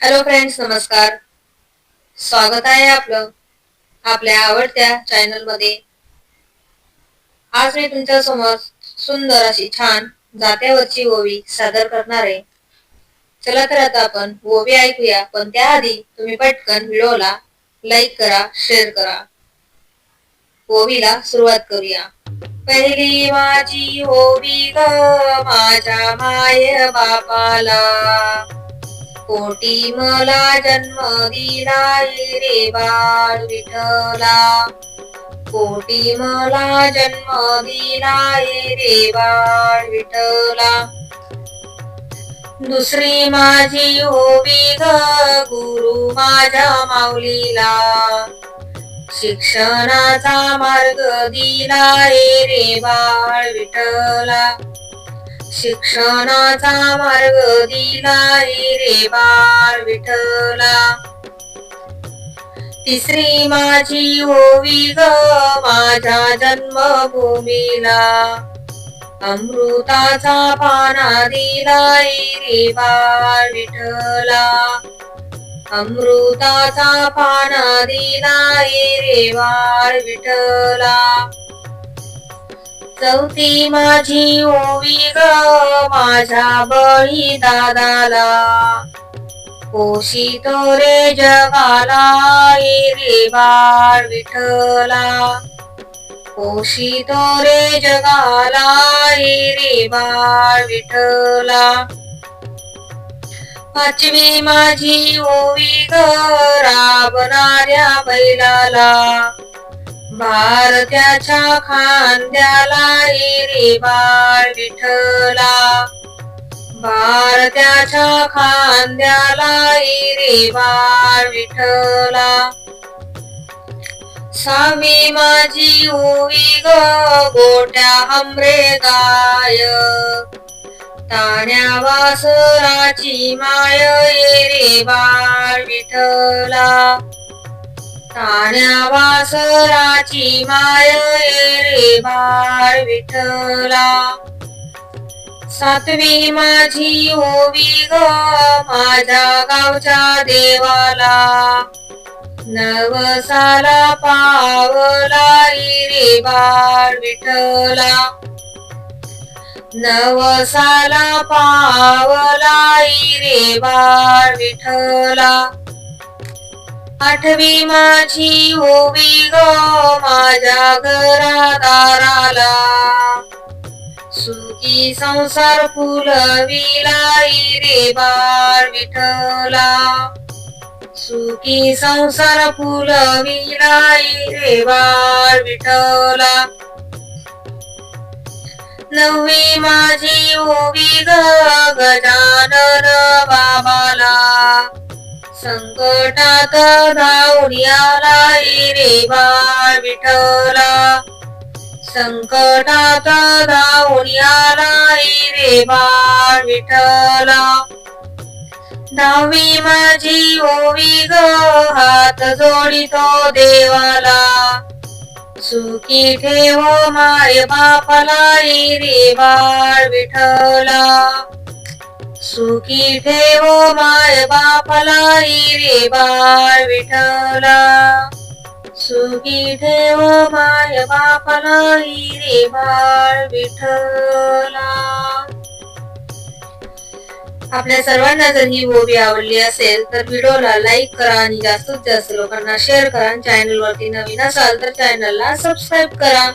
Hello friends नमस्कार. स्वागत आहे आपलं आपल्या आवडत्या चॅनलमध्ये. आज मी तुमच्यासमोर सुंदर अशी छान जात्यावरची ओवी सादर करणार आहे. चला तर आता आपण ओवी ऐकूया पण त्याआधी तुम्ही पटकन व्हिडिओला लाईक करा शेअर करा. ओवीला सुरुवात करूया. पहिली माझी ओवी ग माझ्या माय बापाला. कोटी मला जन्म दिला रे बाळ विठला कोटी मला जन्म दिला रे बाळ विठला दुसरी माझी ओवी ग गुरु माझ्या माऊलीला. शिक्षणाचा मार्ग दिला रे बाळ विठला शिक्षणाचा मार्ग दिला रे बाळ विठला तिसरी माझी ओवी ग माझ्या जन्मभूमीला. अमृताचा पाना दिला रे बाळ विठला अमृताचा पाना दिला रे बाळ विठला चौथी माझी ओवी ग माझ्या बळी दादाला. पोशितो रे जगाला रे बाळ विठला पोशितो रे जगाला रे बाळ विठला पाचवी माझी ओवी ग राबणाऱ्या बैलाला. भारत्याच्या खांद्याला रे बाळ विठला भारत्याच्या खांद्याला रे बाळ विठला स्वामी माझी ओवी ग गोट्या हमरे गाय ताण्या वासराची माय रे बाळ विठला वासराची माय रे बाळ विठला सातवी माझी ओवी ग माझ्या गावच्या देवाला. नवसाला पावला रे बाळ विठला नवसाला पावला रे बाळ विठला आठवी माझी ओवी ग माझ्या घरा दाराला सुखी संसार फुलविला रे बाळ विठला सुखी संसार फुलविला रे बाळ विठला नववी माझी ओवी ग गजानन बाबाला संकटात धावून आला रे बाळ विठला संकटात धावून आला रे बाळ विठला दहावी माझी ओवी ग हात जोडितो देवाला. सुखी ठेव माय बापाला रे बाळ विठला सुखी ठेव माय बापाला रे बाळ विठला सुखी ठेव माय बापाला रे बाळ विठला आपल्या सर्वांना जर ही मूवी आवडली असेल तर व्हिडिओला लाईक करा आणि जास्तीत जास्त लोकांना शेअर करा. चॅनल वरती नवीन असाल तर चॅनलला सबस्क्राईब करा.